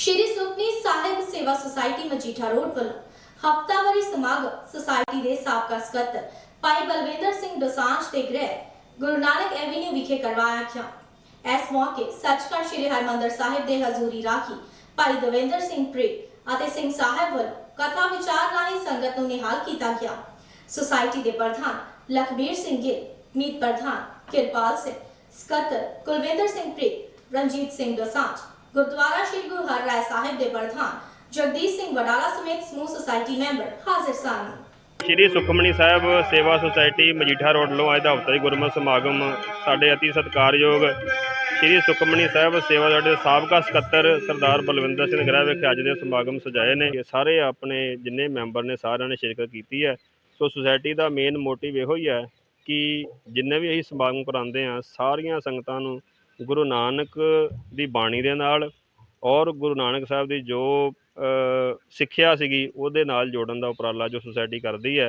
ਸ਼੍ਰੀ ਸੁਖਨੀ ਸਾਹਿਬ ਸੇਵਾ society Majitha road ਵੱਲੋਂ ਹਫਤਾਵਾਰੀ ਸਮਾਗਮ ਸੁਸਾਇਟੀ ਦੇ ਸਾਬਕਾ ਸਕੱਤਰ ਭਾਈ ਬਲਵਿੰਦਰ ਸਿੰਘ ਦੋਸਾਂਝ ਦੇ ਗ੍ਰਹਿ ਗੁਰੂ ਨਾਨਕ ਐਵੀਨਿਊ ਵਿਖੇ ਕਰਵਾਇਆ ਗਿਆ ਇਸ ਮੌਕੇ ਸੱਚਖੰਡ ਸ੍ਰੀ ਹਰਿਮੰਦਰ ਸਾਹਿਬ ਦੇ ਹਜ਼ੂਰੀ ਰਾਖੀ ਭਾਈ ਦਵਿੰਦਰ ਸਿੰਘ ਪ੍ਰੇ ਅਤੇ ਸਿੰਘ ਸਾਹਿਬ ਵੱਲੋਂ ਕਥਾ ਵਿਚਾਰ ਰਾਹੀਂ ਸੰਗਤ ਨੂੰ ਨਿਹਾਲ ਕੀਤਾ ਗਿਆ। ਸੁਸਾਇਟੀ ਦੇ ਪ੍ਰਧਾਨ ਲਖਬੀਰ ਸਿੰਘ ਗਿੱਲ, ਮੀਤ ਪ੍ਰਧਾਨ ਕਿਰਪਾਲ ਸਿੰਘ, ਸਕੱਤਰ ਕੁਲਵਿੰਦਰ ਸਿੰਘ ਪ੍ਰੇ ਰਣਜੀਤ ਸਿੰਘ ਦੋਸਾਂਝ ਗੁਰਦੁਆਰਾ ਸ੍ਰੀ ਗੁਰੂ ਹਰਿਰਾਏ ਸਾਹਿਬ ਦੇ ਪ੍ਰਧਾਨ ਜਗਦੀਸ਼ ਸਿੰਘ ਵਡਾਲਾ ਸਮੇਤ ਸਮੂਹ ਸੁਸਾਇਟੀ ਮੈਂਬਰ ਹਾਜ਼ਰ ਸਨ। ਸ਼੍ਰੀ ਸੁਖਮਣੀ ਸਾਹਿਬ ਸੇਵਾ ਸੁਸਾਇਟੀ ਮਜੀਠਾ ਰੋਡ ਵੱਲੋਂ ਅੱਜ ਦਾ ਹਫ਼ਤਾਈ ਗੁਰਮਤਿ ਸਮਾਗਮ ਸਾਡੇ ਅਤੀ ਸਤਿਕਾਰਯੋਗ ਸ਼੍ਰੀ ਸੁਖਮਣੀ ਸਾਹਿਬ ਸੇਵਾ ਸਾਡੇ ਸਾਬਕਾ ਸਕੱਤਰ ਸਰਦਾਰ ਬਲਵਿੰਦਰ ਸਿੰਘ ਗ੍ਰਹਿ ਵਿਖੇ ਅੱਜ ਦੇ ਸਮਾਗਮ ਸਜਾਏ ਨੇ। ਸਾਰੇ ਆਪਣੇ ਜਿੰਨੇ ਮੈਂਬਰ ਨੇ ਸਾਰਿਆਂ ਨੇ ਸ਼ਿਰਕਤ ਕੀਤੀ ਹੈ। ਸੋ ਸੁਸਾਇਟੀ ਦਾ ਮੇਨ ਮੋਟਿਵ ਇਹੋ ਹੀ ਹੈ ਕਿ ਜਿੰਨੇ ਵੀ ਅਸੀਂ ਸਮਾਗਮ ਕਰਾਉਂਦੇ ਆ ਸਾਰੀਆਂ ਸੰਗਤਾਂ ਨੂੰ ਗੁਰੂ ਨਾਨਕ ਦੀ ਬਾਣੀ ਦੇ ਨਾਲ ਔਰ ਗੁਰੂ ਨਾਨਕ ਸਾਹਿਬ ਦੀ ਜੋ ਸਿੱਖਿਆ ਸੀਗੀ, ਉਹਦੇ ਨਾਲ ਜੋੜਨ ਦਾ ਉਪਰਾਲਾ ਜੋ ਸੁਸਾਇਟੀ ਕਰਦੀ ਹੈ